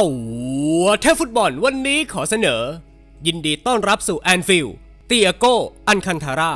ตัวเทพฟุตบอลวันนี้ขอเสนอ ยินดีต้อนรับสู่แอนฟิลเตียโกอันคันทารา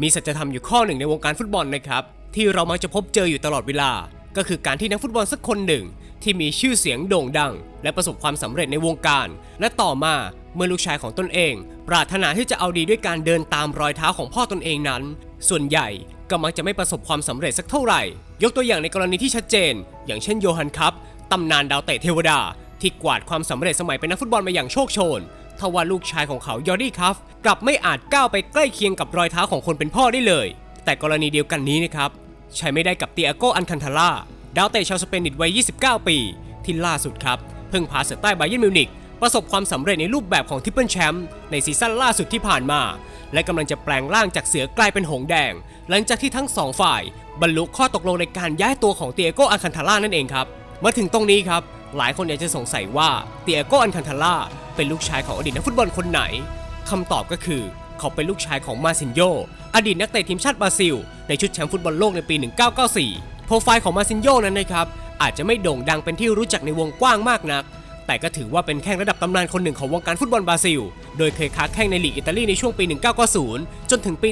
มีสัจธรรมอยู่ข้อหนึ่งในวงการฟุตบอลนะครับ ที่เรามักจะพบเจออยู่ตลอดเวลา ก็คือการที่นักฟุตบอลสักคนหนึ่ง ที่มีชื่อเสียงโด่งดัง และประสบความสำเร็จในวงการ และต่อมาเมื่อลูกชายของตนเอง ปรารถนาที่จะเอาดีด้วยการเดินตามรอยเท้าของพ่อตนเองนั้น ส่วนใหญ่ก็มักจะไม่ประสบความสำเร็จสักเท่าไหร่ ยกตัวอย่างในกรณีที่ชัดเจน อย่างเช่นโยฮันคัพตำนานดาวเตะเทวดา ที่กวาดความสำเร็จสมัยเป็นนักฟุตบอลมาอย่างโชคโชนทว่าลูกชายของเขายอร์ดี้คัฟกลับไม่อาจก้าวไปใกล้เคียงกับรอยเท้าของคนเป็นพ่อได้เลย แต่กรณีเดียวกันนี้นะครับ ใช้ไม่ได้กับเตียโกอันคันทาร่าดาวเตะชาวสเปนิดวัย 29 ปี ที่ล่าสุดครับ เพิ่งพาเสือใต้บาเยิร์นมิวนิกประสบความสำเร็จในรูปแบบของทิปเปิลแชมป์ในซีซั่นล่าสุดที่ผ่านมา และกำลังจะแปลงร่างจากเสือกลายเป็นหงส์แดง หลังจากที่ทั้งสองฝ่าย บรรลุข้อตกลงในการย้ายตัวของเตียโกอันคันทาร่านั่นเองครับ มาถึงตรงนี้ครับ หลายคนอาจจะสงสัยว่าเตียโกอันคันทาร่าเป็นลูกชายของอดีตนักฟุตบอลคนไหนคำตอบก็คือเขาเป็นลูกชายของมาซินโย อดีตนักเตะทีมชาติบราซิล ในชุดแชมป์ฟุตบอลโลกในปี 1994 โปรไฟล์ของมาซินโยนั้นนะครับอาจจะไม่โด่งดังเป็นที่รู้จักในวงกว้างมากนัก แต่ก็ถือว่าเป็นแข้งระดับตำนานคนหนึ่งของวงการฟุตบอลบราซิล โดยเคยค้าแข้งในลีกอิตาลีในช่วงปี 1990 จนถึงปี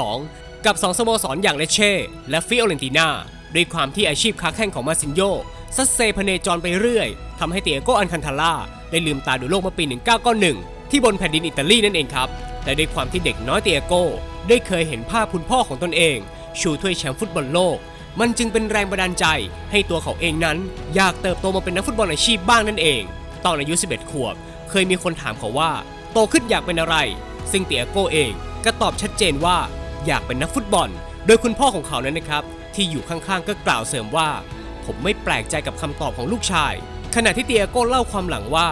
1992 กับ 2 สโมสรอย่างเลเช่และฟิโอเรนติน่า ด้วยความที่อาชีพค้าแข้งของมาซินโยซัดเซพเนจรไปเรื่อยทำให้เตียโกอันคันทาร่าได้ลืมตาดูโลกเมื่อปี 1991 ที่บนแผ่นดินอิตาลีนั่นเองครับแต่ด้วยความที่เด็กน้อยเตียโกได้เคยเห็นภาพคุณพ่อของตนเอง ชูถ้วยแชมป์ฟุตบอลโลก มันจึงเป็นแรงบันดาลใจ ให้ตัวเขาเองนั้น อยากเติบโตมาเป็นนักฟุตบอลอาชีพบ้างนั่นเอง ตอนอายุ 11 ขวบ เคยมีคนถามเขาว่า โตขึ้นอยากเป็นอะไร ซึ่งเตียโกเองก็ตอบชัดเจนว่า อยากเป็นนักฟุตบอล โดยคุณพ่อของเขานั้นนะครับ ที่อยู่ข้างๆก็กล่าวเสริมว่า ผมไม่แปลกใจกับคำตอบของลูกชาย ขณะที่เตียโก้เล่าความหลังว่า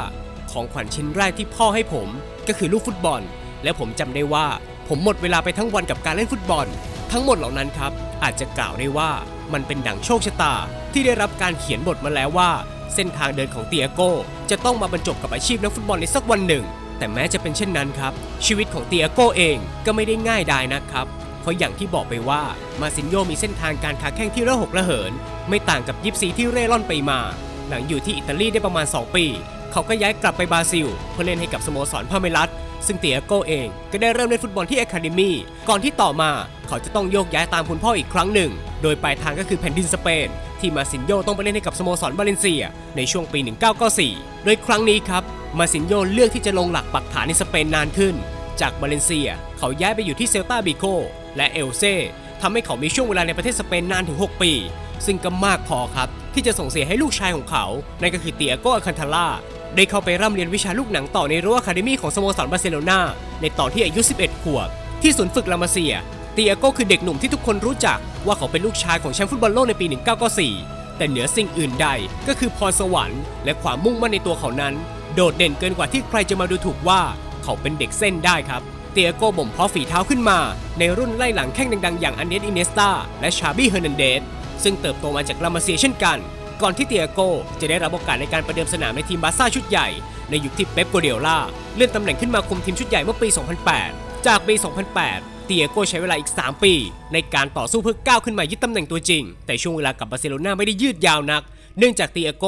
ของขวัญชิ้นแรกที่พ่อให้ผม ก็คือลูกฟุตบอล และผมจำได้ว่า ผมหมดเวลาไปทั้งวันกับการเล่นฟุตบอล ทั้งหมดเหล่านั้นครับ อาจจะกล่าวได้ว่ามันเป็นดั่งโชคชะตา ที่ได้รับการเขียนบทมาแล้วว่า เส้นทางเดินของเตียโก้จะต้องมาบรรจบกับอาชีพนักฟุตบอลในสักวันหนึ่ง แต่แม้จะเป็นเช่นนั้นครับ ชีวิตของเตียโก้เองก็ไม่ได้ง่ายดายนะครับ เพราะอย่างที่บอกไปว่ามาซินโยมีเส้นทางการค้าแข้งที่ระหกระเหิน ไม่ต่างกับยิปซีที่เร่ร่อนไปมา หลังอยู่ที่อิตาลีได้ประมาณ 2 ปี เขาก็ย้ายกลับไปบราซิลเพื่อเล่นให้กับสโมสรพาเมลัสซึ่งเตียโกเองก็ได้เริ่มเล่นฟุตบอลที่อะคาเดมีก่อนที่ต่อมาเขาจะต้องโยกย้ายตามคุณพ่ออีกครั้งหนึ่ง โดยปลายทางก็คือแผ่นดินสเปน ที่มาซินโยต้องไปเล่นให้กับสโมสรบาเลนเซีย ในช่วงปี 1994 โดยครั้งนี้ครับ มาซินโยเลือกที่จะลงหลักปักฐานในสเปนนานขึ้น จากบาเลนเซีย เขาย้ายไปอยู่ที่เซลตาบิโก และเอลเซ่ทำให้เขามีช่วงเวลาในประเทศสเปนนานถึง 6 ปี ซึ่งก็มากพอครับ ที่จะส่งเสียให้ลูกชายของเขา นั่นก็คือเตียโกอคันทาร่าได้เข้าไปร่ำเรียนวิชาลูกหนังต่อในรั้วอะคาเดมีของสโมสรบาร์เซโลนาในตอนที่อายุ 11 ขวบ ที่ศูนย์ฝึกลามาเซีย เตียโกคือเด็กหนุ่มที่ทุกคนรู้จัก ว่าเขาเป็นลูกชายของแชมป์ฟุตบอลโลกในปี 1994 แต่เหนือสิ่งอื่นใดก็คือพรสวรรค์ และความมุ่งมั่นในตัวเขานั้น โดดเด่นเกินกว่าที่ใครจะมาดูถูกว่า เขาเป็นเด็กเส้นได้ครับ เตียโกบ่มเพาะฝีเท้าขึ้นมา ในรุ่นไล่หลังแข้งดังๆ อย่างอันเดสอินเนสตาและชาบี้เฮอร์นันเดสซึ่งเติบโตมาจากลามาเซียเช่นกัน ก่อนที่เตียโกจะได้รับโอกาสในการประเดิมสนามในทีมบาร์ซ่าชุดใหญ่ ในยุคที่เป๊ปโกเดล่าเลื่อนตำแหน่งขึ้นมาคุมทีมชุดใหญ่เมื่อปี 2008 จากปี 2008 เตียโกใช้เวลาอีก 3 ปี ในการต่อสู้เพื่อก้าวขึ้นมายึดตำแหน่งตัวจริง แต่ช่วงเวลากับบาร์เซโลนาไม่ได้ยืดยาวนัก เนื่องจากเตียโก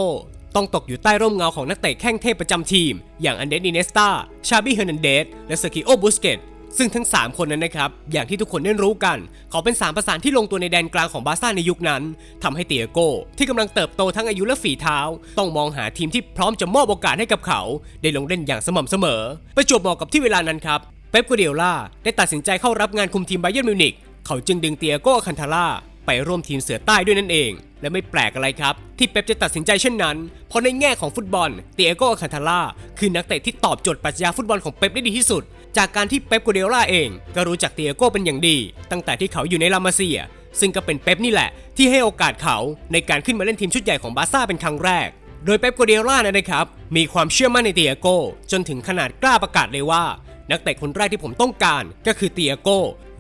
ต้องตกอยู่ใต้ร่มเงาของนักเตะแข้งเทพประจำทีม อย่างอันเดรสอินเนสตาชาบี้เฮอร์นันเดส และเซอร์กิโอบุสเกตซึ่งทั้ง 3 คนนั้นนะครับ อย่างที่ทุกคนได้รู้กัน เขาเป็น 3 ประสานที่ลงตัวในแดนกลางของบาร์ซ่าในยุคนั้นทำให้เตียโก้ ที่กำลังเติบโตทั้งอายุและฝีเท้า ต้องมองหาทีมที่พร้อมจะมอบโอกาสให้กับเขา ได้ลงเล่นอย่างสม่ำเสมอ ประจวบเหมาะกับที่เวลานั้นครับ เป๊ปกัวเดียล่าได้ตัดสินใจเข้ารับงานคุมทีมไบเยร์มิวนิกเขาจึงดึงเตียโกอาคันทาร่า ไปร่วมทีมเสือใต้ด้วยนั่นเอง และไม่แปลกอะไรครับ ที่เป๊ปจะตัดสินใจเช่นนั้น เพราะในแง่ของฟุตบอลเตียโกอาคันทาร่าคือนักเตะที่ตอบโจทย์ปรัชญาฟุตบอลของเป๊ปได้ดีที่สุด จากการที่เป๊ปกัวเดล่าเอง ก็รู้จักเตียโกเป็นอย่างดี ตั้งแต่ที่เขาอยู่ในลามาเซีย ซึ่งก็เป็นเป๊ปนี่แหละ ที่ให้โอกาสเขาในการขึ้นมาเล่นทีมชุดใหญ่ของบาร์ซ่าเป็นครั้งแรกโดยเป๊ปกัวเดล่านะครับ มีความเชื่อมั่นในเตียโกจนถึงขนาดกล้าประกาศเลยว่า นักเตะคนแรกที่ผมต้องการก็คือเตียโก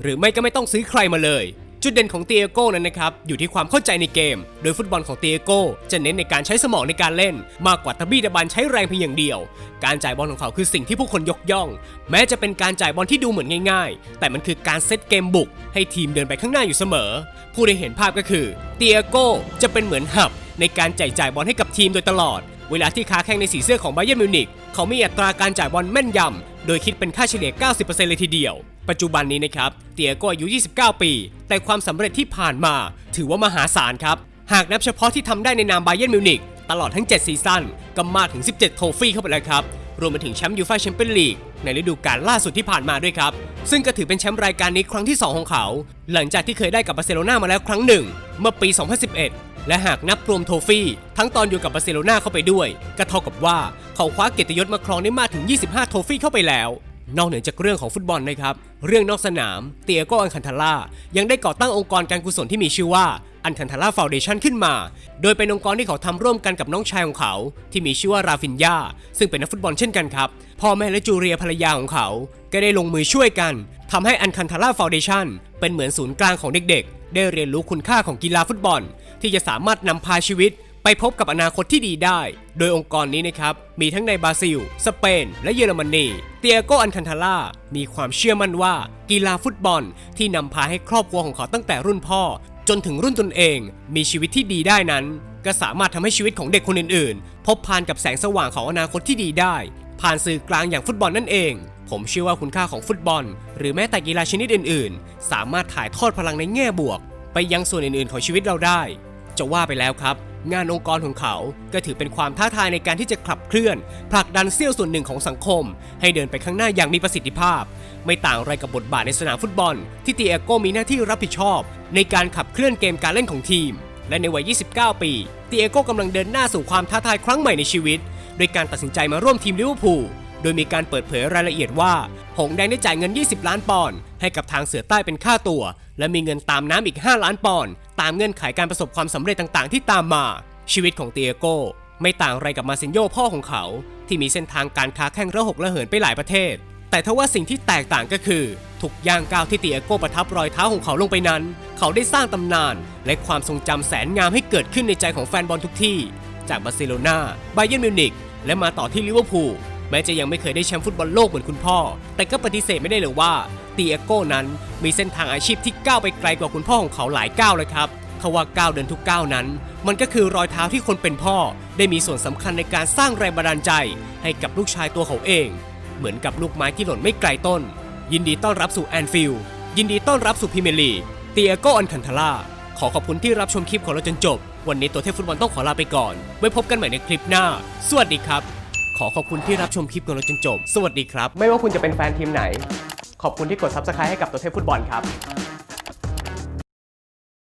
หรือไม่ก็ไม่ต้องซื้อใครมาเลย จุดเด่นของเตียโก้นั้นนะครับอยู่ที่ความเข้าใจในเกม โดยฟุตบอลของเตียโก้จะเน้นในการใช้สมองในการเล่น มากกว่าตะบี้ตะบันใช้แรงเพียงอย่างเดียว การจ่ายบอลของเขาคือสิ่งที่ผู้คนยกย่อง แม้จะเป็นการจ่ายบอลที่ดูเหมือนง่ายๆ แต่มันคือการเซตเกมบุก ให้ทีมเดินไปข้างหน้าอยู่เสมอ ผู้ได้เห็นภาพก็คือเตียโก้จะเป็นเหมือนหับ ในการจ่ายจ่ายบอลให้กับทีมโดยตลอด เวลาที่ค้าแข่งในสีเสื้อของไบเย r n มิวนิกเขามีอัตราการจ่ายบอลแม่นยำโดยคิดเป็นค่าเฉลี่ย 90%เลยทีเดียว ปัจจุบันนี้นะครับ เตียก็อายุ 29 ปี แต่ความสำเร็จที่ผ่านมา ถือว่ามหาศาลครับ หากนับเฉพาะที่ทำได้ในนามไบเย r n มิวนิกตลอดทั้ง 7 ซีซั่นก็มากถึง 17 โทฟี่เข้าไปแล้วครับ รวมไปถึงแชมป์ยูฟ่าแชมเปี้ยนลีกในฤดูกาลล่าสุดที่ผ่านมาด้วยครับ ซึ่งก็ถือเป็นแชมป์รายการนี้ครั้งที่ 2 ของเขา หลังจากที่เคยได้กับบาร์เซโลนามาแล้วครั้งหนึ่ง เมื่อปี 2011 และหากนับรวมโทฟี่ทั้งตอนอยู่กับบาร์เซโลนาเข้าไปด้วย ก็เท่ากับว่าเขาคว้าเกียรติยศมาครองได้มากถึง 25 โทฟี่เข้าไปแล้ว นอกเหนือจากเรื่องของฟุตบอลนะครับ เรื่องนอกสนาม เตียโกอันคันทาร่ายังได้ก่อตั้งองค์กรการกุศลที่มีชื่อว่าอันคันทาร่าฟาวเดชันขึ้นมา โดยเป็นองค์กรที่เขาทำร่วมกันกับน้องชายของเขา ที่มีชื่อว่าราฟินยาซึ่งเป็นนักฟุตบอลเช่นกันครับ พ่อแม่และจูเรียภรรยาของเขา ก็ได้ลงมือช่วยกันทำให้อันคันทาร่าฟาวเดชันเป็นเหมือนศูนย์กลางของเด็กๆ ได้เรียนรู้คุณค่าของกีฬาฟุตบอล ที่จะสามารถนำพาชีวิต ไปพบกับอนาคตที่ดีได้ โดยองค์กรนี้นะครับ มีทั้งในบราซิล สเปน และเยอรมนี เตียโกอันคันทาร่า มีความเชื่อมั่นว่ากีฬาฟุตบอล ที่นำพาให้ครอบครัวของเขาตั้งแต่รุ่นพ่อ จนถึงรุ่นตนเอง มีชีวิตที่ดีได้นั้น ก็สามารถทำให้ชีวิตของเด็กคนอื่นๆ พบผ่านกับแสงสว่างของอนาคตที่ดีได้ ผ่านสื่อกลางอย่างฟุตบอลนั่นเองผมเชื่อว่าคุณค่าของฟุตบอล หรือแม้แต่กีฬาชนิดอื่น ๆ สามารถถ่ายทอดพลังในแง่บวก ไปยังส่วนอื่น ๆ ของชีวิตเราได้ จะว่าไปแล้วครับ งานองค์กรของเขา ก็ถือเป็นความท้าทายในการที่จะขับเคลื่อน ผลักดันเสี้ยวส่วนหนึ่งของสังคม ให้เดินไปข้างหน้าอย่างมีประสิทธิภาพ ไม่ต่างอะไรกับบทบาทในสนามฟุตบอล ที่เตียโกมีหน้าที่รับผิดชอบ ในการขับเคลื่อนเกมการเล่นของทีม และในวัย 29 ปีเตียโกกำลังเดินหน้าสู่ความท้าทายครั้งใหม่ในชีวิต โดยการตัดสินใจมาร่วมทีมลิเวอร์พูลโดยมีการเปิดเผยรายละเอียดว่า หงแดงได้จ่ายเงิน 20 ล้านปอนด์ให้กับทางเสือใต้เป็นค่าตัว และมีเงินตามน้ำอีก 5 ล้านปอนด์ตามเงื่อนไขการประสบความสำเร็จต่างๆ ที่ตามมา ชีวิตของเตียโก้ ไม่ต่างอะไรกับมาซินโยพ่อของเขา ที่มีเส้นทางการค้าแข่งระหกระเหินไปหลายประเทศ แต่ทว่าสิ่งที่แตกต่างก็คือทุกย่างก้าวที่เตียโก้ประทับรอยเท้าของเขาลงไปนั้น เขาได้สร้างตำนาน และความทรงจำแสนงามให้เกิดขึ้นในใจของแฟนบอลทุกที่ จากบาร์เซโลนาไบเย r n มิวนิกและมาต่อที่ลิเวอร์พูล แม้จะยังไม่เคยได้แชมป์ฟุตบอลโลกเหมือนคุณพ่อ แต่ก็ปฏิเสธไม่ได้เลยว่าเตียโก้นั้นมีเส้นทางอาชีพที่ก้าวไปไกลกว่าคุณพ่อของเขาหลายก้าวเลยครับทว่าก้าวเดินทุกก้าวนั้น มันก็คือรอยเท้าที่คนเป็นพ่อ ได้มีส่วนสำคัญในการสร้างแรงบันดาลใจ ให้กับลูกชายตัวเขาเอง เหมือนกับลูกไม้ที่หล่นไม่ไกลต้น ยินดีต้อนรับสู่แอนฟิลด์ยินดีต้อนรับสู่พรีเมลีเตียโกอันคันทาร่าขอขอบคุณที่รับชมคลิปของเราจนจบ วันนี้ตัวเทพฟุตบอลต้องขอลาไปก่อน ไว้พบกันใหม่ในคลิปหน้า สวัสดีครับ ขอขอบคุณที่รับชมคลิปของเราจนจบ สวัสดีครับ ไม่ว่าคุณจะเป็นแฟนทีมไหน ขอบคุณที่กด subscribe ให้กับตัวเทพฟุตบอลครับ